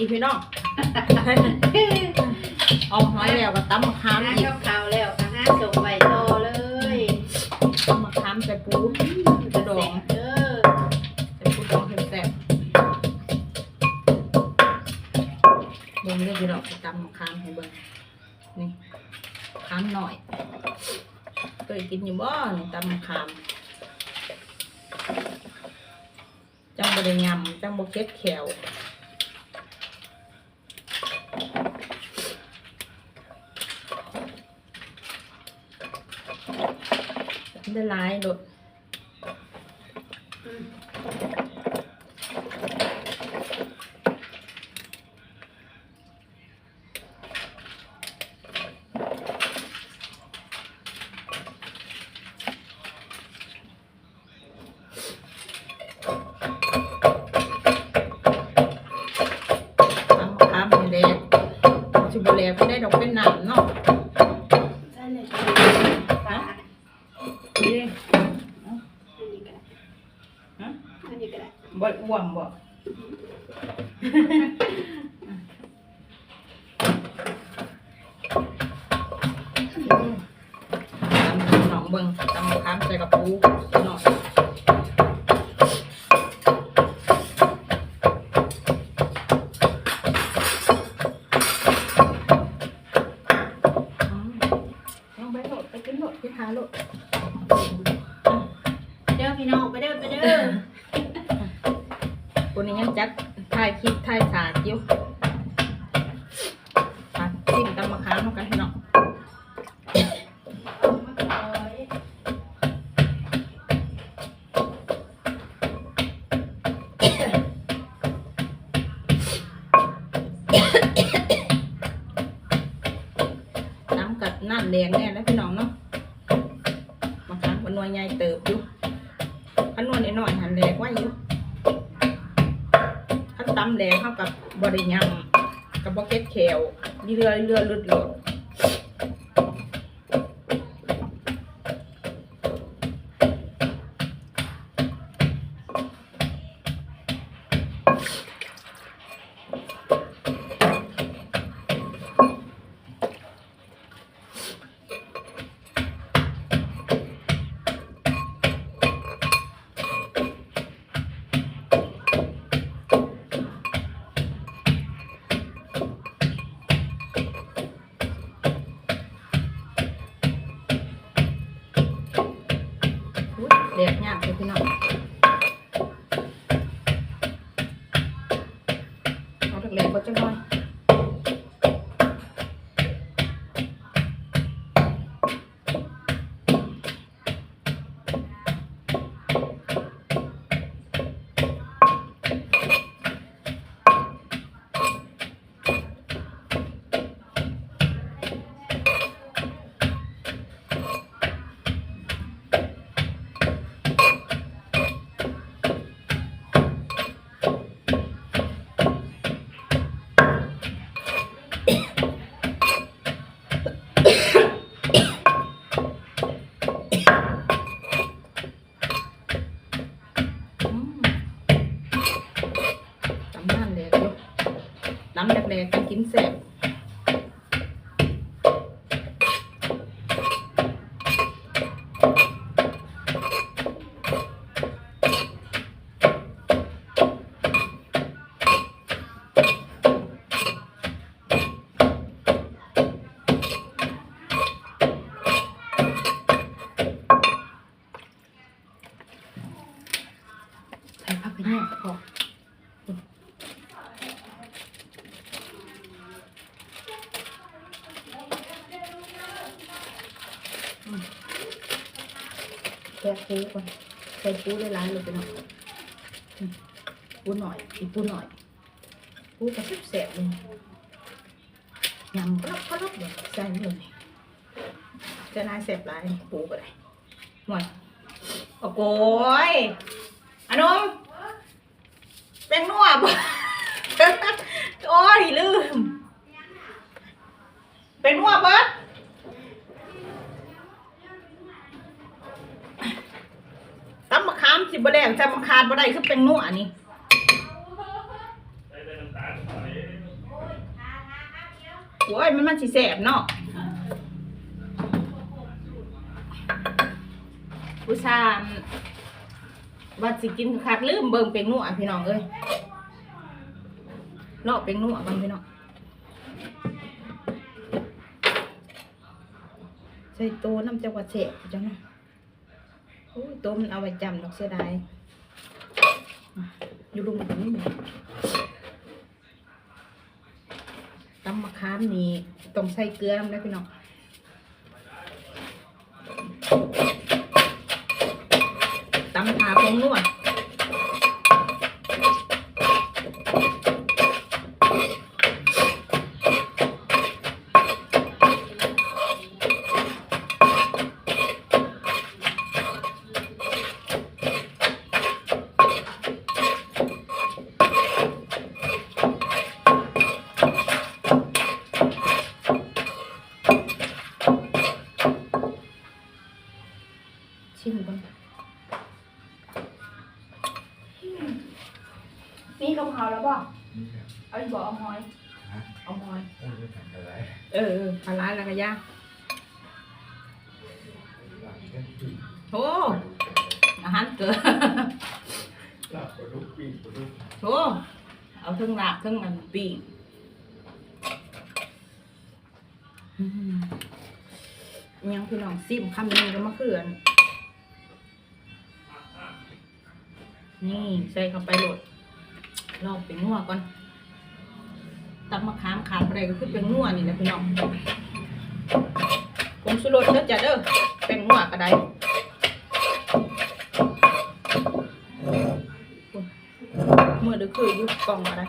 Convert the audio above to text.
อีพี่น้อง เอาหอยแล้วก็ตำมะขามหาอีกกับข้าวแล้วก็หาส่งไว้ต่อเลยตำมะขามใส่ปูกระดองเด้อใส่ปูดองแซ่บๆเบิ่งเด้อพี่น้องตำมะขามให้เบิ่งนี่มะขามหน่อยเคยกินอยู่บ่นี่ตำมะขาม จังบ่ได้ยำจังบ่เก็บแขว ได้หลายโดดอืมตำมะขามให้แลกสิบ่แหลกก็ได้ดอกเป็นน้ำเนาะนั่นเลยปลา นี่ อันนี้ก็ได้ ฮะ อันนี้ก็ ได้บ่อ้วมบ่หนองเบิ่งตำมะขามใส่กับปูหน่อยอืมเอาไปโหลดไปกินโหลดพี่ทาโหลด ตำมะขามเข้ากันพี่น้องน้ำกัดน้ำแดงแน่แล้วพี่น้องเนาะมะขามมันนวลใหญ่เติบอยู่ขันนวลน้อยหันแดงไว้อยู่ขันตำแดงเข้ากับบริยำกับบอเก็ตแขวเรือเรือลุ ดหล ดอุ๊ยแดดยากเลยพี่น้องเอาถักแหลกก็จะน้อย น้ำแหลกๆกันกินแซ่บใส่ผักไปเนี่ยพอ แค่ปูก่อนใส่ปูได้ร้ายเลยไปหน่อยอืมปูหน่อยอีกปูหน่อยปูกระชิบแสบเลยยำกรอบกรอบเลยใส่เลยจะน่าแสบร้ายปูก็ได้หน่อยโอ้โหยอันนมเป็นนวบโอ้ยลืม เป็นนัวเบิด สิบ่แดงแต่มะขามบ่ได้คือเป็นนัวนี่ได้ได้น้ำตาลหน่อยโอ้ยมันมันสิแสบเนาะผู้ชายว่าสิกินคักลืมเบิ่งเป็นนัวพี่น้องเอ้ยเลาะเป็นนัวกันพี่น้องใส่โตน้ำจังหวัดเสบจังนะโอ้ย ต้มเอาไว้จำดอกเสียดายอยู่รุมกันนี่แหละตำมะขามนี่ต้องใส่เกลือน้ำได้พี่น้อง นี่ลงเขาแล้วบ่เอาอีกบ่เอาหอยเอาหอยเออเออปลาร้าแล้วก็ย่างโอ้อาหารเกิดโอ้เอาเครื่องลาบเครื่องมันปีกอืมยังพี่น้องซิมคำนึงก็มาเขื่อนนี่ใส่เข้าไปโหลด ลองเป็นงัวก่อนตับมะขามขาดไรก็คือเป็นงัวนี่แหละพี่น้องผมสุรสเด้อจ้ะเด้อเป็นงัวก็ได้เมื่อเดือคืออยู่กล่องก็ได